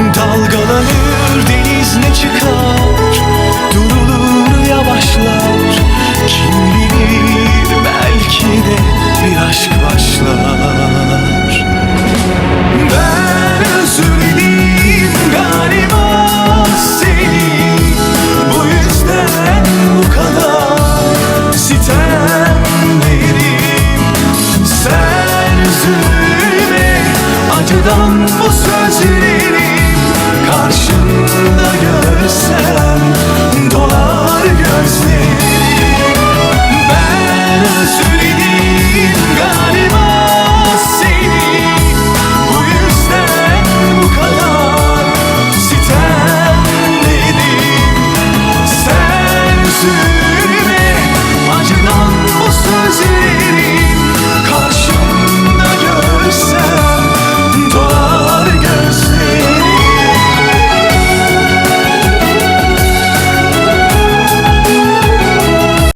Dalgalanır deniz ne çıkar? Durulur yavaşlar. Kim bilir belki de bir aşk başlar. Ben özledim galiba seni Bu yüzden bu kadar sitemlerim. Sen üzülme acıdan bu sözlerim.